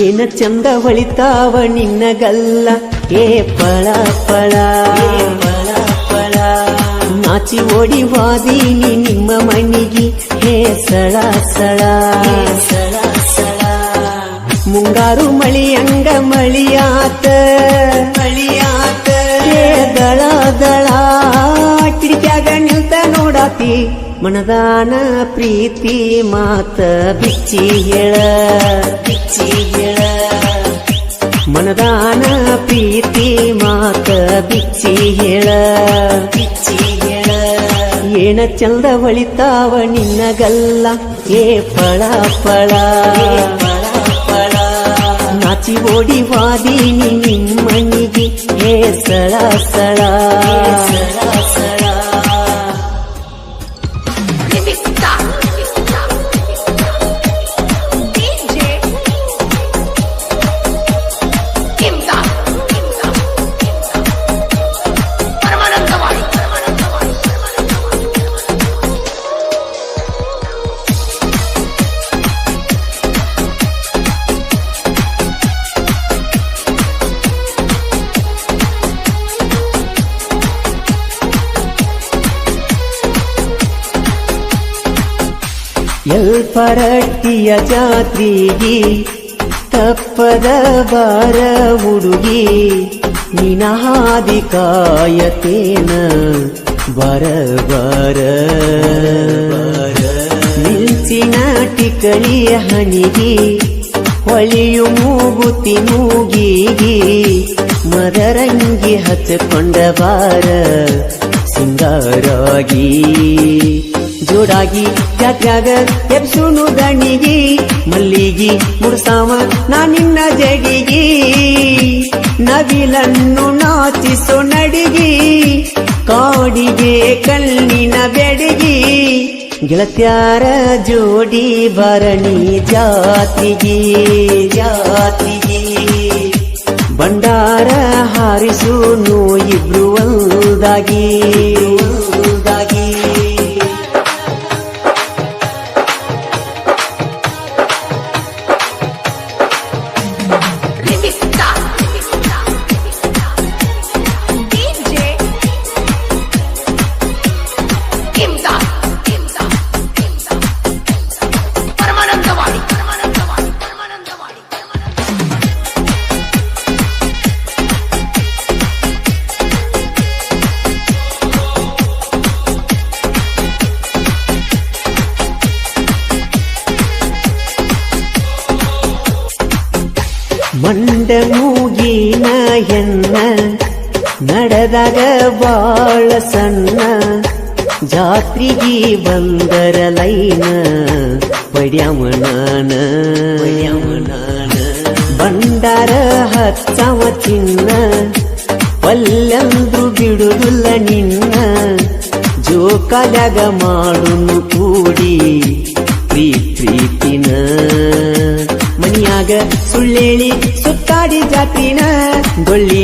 ಏನ ಚಂದ ಹೊಳಿತಾವ ನಿನ್ನಗಲ್ಲ? ಏ ಪಳ ಪಳ ಪಳ ಪಳ. ನಾಚಿ ಓಡಿ ವಾದೀನಿ ನಿಮ್ಮ ಮಣಿಗಿ ಹೇ ಸಳ ಸಳ. ಸಳ ಸಳ. ಮುಂಗಾರು ಮಳಿಯಂಗ ಮಳಿಯಾತ. ಮಳಿಯಾತ. ಏ ದಳ ದಳ ಕಿಡಿಕ್ಯಾಗ ನಿಂತ ನೋಡಾತಿ. ಮನದಾನ ಪ್ರೀತಿ ಮಾತ ಬಿಚ್ಚಿ ಹೇಳ ಬಿಚ್ಚಿ ಹೇಳ. ಮನದಾನ ಪ್ರೀತಿ ಮಾತ ಬಿಚ್ಚಿ ಹೇಳ ಬಿಚ್ಚಿ ಹೇಳ. ಏನ ಚಂದ ಹೊಳಿತಾವ ನಿನ್ನಗಲ್ಲ, ಏ ಪಳ ಪಳ. ನಾಚಿ ಓಡಿ ವಾದೀನಿ ನಿಮ್ಮನಿಗೆ, ಏ ಸಳ ಸಳ. ಎಲ್ಪರಟ್ಟಿಯ ಜಾತ್ರಿಗಿ ತಪ್ಪದ ಬಾರ ಹುಡುಗಿ ನಿನ ಹಾದಿ ಕಾಯತೇನ ಬರ ಬರ ಮಿಂಚಿನ ಟಿಕಳಿಯ ಹಣಿಗಿ ಹೊಳಿಯು ಮೂಗುತಿ ಮೂಗಿಗಿ ಮದರಂಗಿ ಹಚ್ಚಿಕೊಂಡ ಬಾರ ಸಿಂಗಾರಾಗಿ ಜೋಡಾಗಿ ಜಾತ್ಯಾಗ ಎಬ್ಸುನು ದಣಿಗಿ, ಮಲ್ಲಿಗಿ ಮುಡ್ಸಾವ ನಾ ನಿನ್ನ ಜಡಿಗಿ ನವಿಲನ್ನು ನಾಚಿಸೋ ನಡಿಗಿ, ಕಾಡಿಗೆ ಕಣ್ಣಿನ ಬೆಡಗಿ. ಗೆಳತ್ಯಾರ ಜೋಡಿ ಬರಣಿ ಜಾತಿಗೆ ಜಾತಿಗೆ. ಹೆಣ್ಣ ನಡೆದಾಗ ಬಾಳ ಸಣ್ಣ ಜಾತ್ರಿಗಿ ಬಂದರ ಲೈನ ಪಡ್ಯಾಮನಾನ ಪಡ್ಯಾಮನಾನ ಬಂಡಾರ ಹಚ್ಚವ ಚಿನ್ನ ಪಲ್ಲಂದ್ರು ಬಿಡುದಿಲ್ಲ ನಿನ್ನ, ಜೋಕಾಲ್ಯಾಗ ಮಾಡುನು ಕೂಡಿ.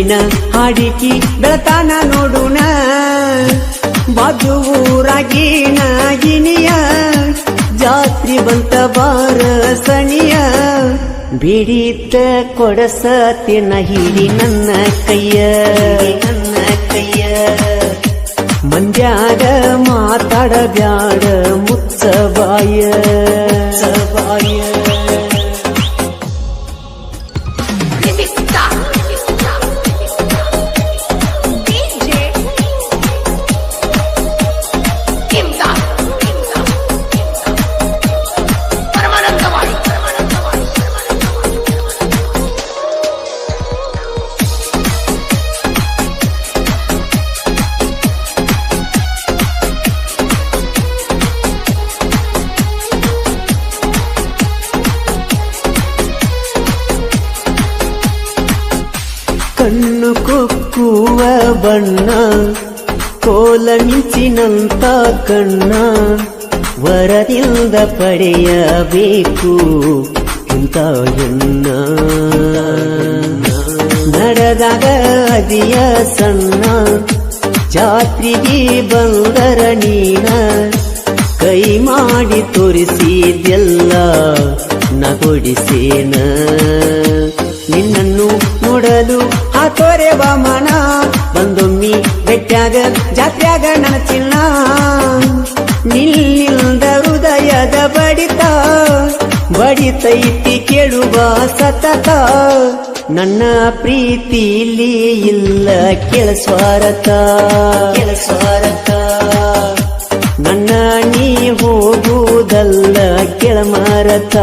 ಡೊಳ್ಳಿನ ಹಾಡಿಕಿ ಬೆಳತಾನ ನೋಡುಣ ನಾಗಿನಿಯ, ಜಾತ್ರಿ ಬಂತ ಬಾರ ಸಣಿಯ ಬಿಡಿತ ಕೊಡಸತಿನ ಹಿಡಿ ನನ್ನ ಕೈಯ. ನನ್ನ ಕೈಯ ಮಂದ್ಯಾಗ ಮಾತಾಡಬ್ಯಾಡ ಮುಚ್ಚಬಾಯ ಬಾಯ. ಬಣ್ಣ ಕೋಲ ಮಿಂಚಿನಂತ ಕಣ್ಣ, ವರದಿಂದ ಪಡೆಯಬೇಕು ಎನ್ನ ನಡೆದಾಗ ಅದಿಯ ಸಣ್ಣ, ಜಾತ್ರೆಗೆ ಬಂದರ ನೀನ, ಕೈ ಮಾಡಿ ತೋರಿಸಿದ್ಯಲ್ಲ ನಗೊಡಿಸೇನ ಆ ಮನ ಬೆಟ್ಟಾಗ ಜಾತ್ರ್ಯಾಗ ನನ್ನ ಚಿನ್ನ. ನಿಲ್ಲಿಲ್ದ ಹೃದಯದ ಬಡಿತ. ಬಡಿತೈತಿ ಕೇಳುವ ಸತತ. ನನ್ನ ಪ್ರೀತಿಲಿ ಇಲ್ಲ ಕೆಲಸ್ವಾರತ ಕೆಲಸ್ವಾರತ ನನ್ನ ನೀ ಹೋಗುವುದಲ್ಲ ಕೆಳಮರತ.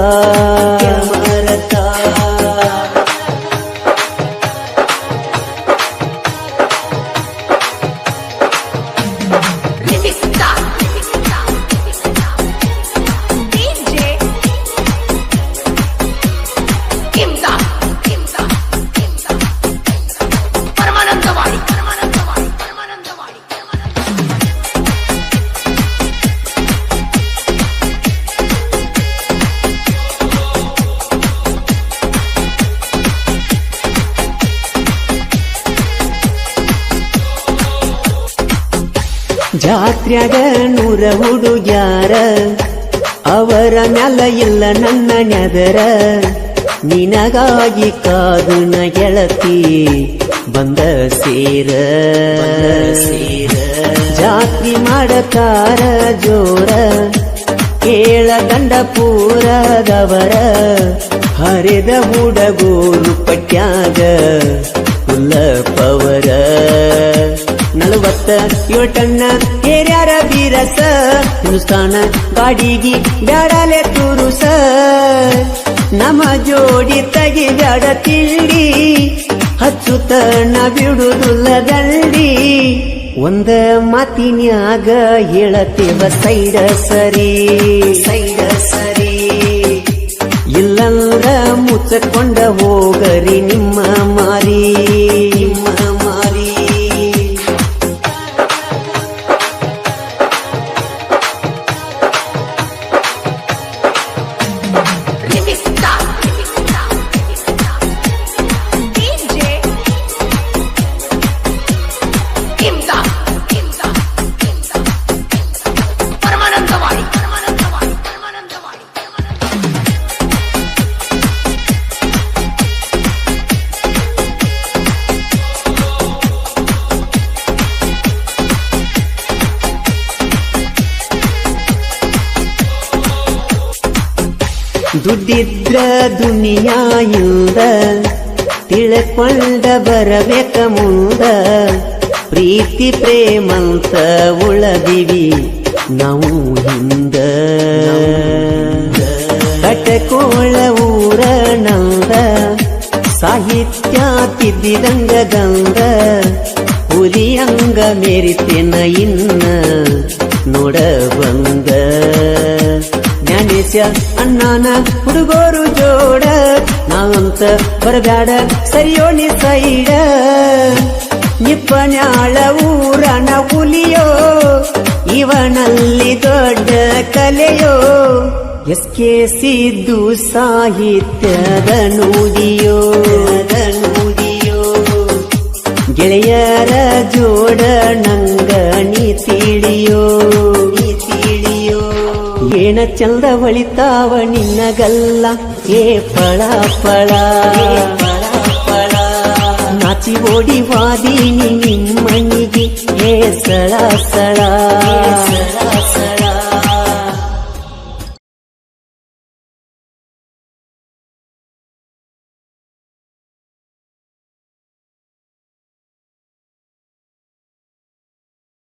ಜಾತ್ರ್ಯಾಗ ನೂರ ಹುಡುಗ್ಯಾರ. ಅವರ ಮ್ಯಾಲ ಇಲ್ಲ ನನ್ನ ನೆದರ ನಿನಗಾಗಿ ಕಾದು ನ ಗೆಳತಿ ಬಂದ ಸೇರ. ಸೇರ ಜಾತಿ ಮಾಡತಾರ ಜೋರ. ಕೇಳ ಗಂಡ ಪೂರದವರ. ಹರಿದ ಹುಡಗೂರು ಪಟ್ಯಾಗ ಹುಲ್ಲ ಪವರ ನಲವತ್ತ ಯೋಟಣ್ಣ ಏರ್ಯಾರ ಬೀರಸ. ಹಿಂದುಸ್ತಾನ ಗಾಡಿಗಿ ಬ್ಯಾಡಲೆ ತುರುಸ. ನಮ ಜೋಡಿ ತಗಿ ಬ್ಯಾಡ ತಿಳಿ ಹಚ್ಚು ಬಿಡುದುಲ್ಲ ದಂಡಿ ಒಂದ ಮಾತಿನ್ಯಾಗ ಹೇಳತೇವ ಸೈಡ ಸರಿ. ಸೈಡ ಸರಿ. ಇಲ್ಲಂದ್ರ ಮುಚ್ಚಕೊಂಡ ಹೋಗರಿ ನಿಮ್ಮ ದುಡ್ಡಿದ್ರ ದುನಿಯಾ ಇಲ್ದ ತಿಳ್ಕೊಂಡ ಬರಬೇಕ ಮುಂದ ಪ್ರೀತಿ ಪ್ರೇಮಂತ ಉಳದಿವಿ ನಾವು ಹಿಂದ. ಕಟಕೋಳ ಊರ ನಂದ, ಸಾಹಿತ್ಯ ತಿದ್ದಿದಂಗ ಅಣ್ಣನ ಹುಡುಗೋರು ಜೋಡ ನಾವಂತ ಬರಬ್ಯಾಡ ಸರಿಯೋ ನಿ ಸೈಡ ನಿಪ್ಪನ್ಯಾಳ ಊರನ ಹುಲಿಯೋ ಇವನಲ್ಲಿ ದೊಡ್ಡ ಕಲೆಯೋ ಎಸ್ ಕೆ ಸಿದ್ದು ಸಾಹಿತ್ಯದ ನುಡಿಯೋ ನುಡಿಯೋ ಚಂದ ಹೊಳಿತಾವ ನಿನ್ನಗಲ್ಲ. ಏ ಪಳ ಪಳ. ನಾಚಿ ಓಡಿ ವಾದಿನಿ ನಿಮ್ಮನಿಗೆ ಏ ಸಳ ಸಳ ಸಳ.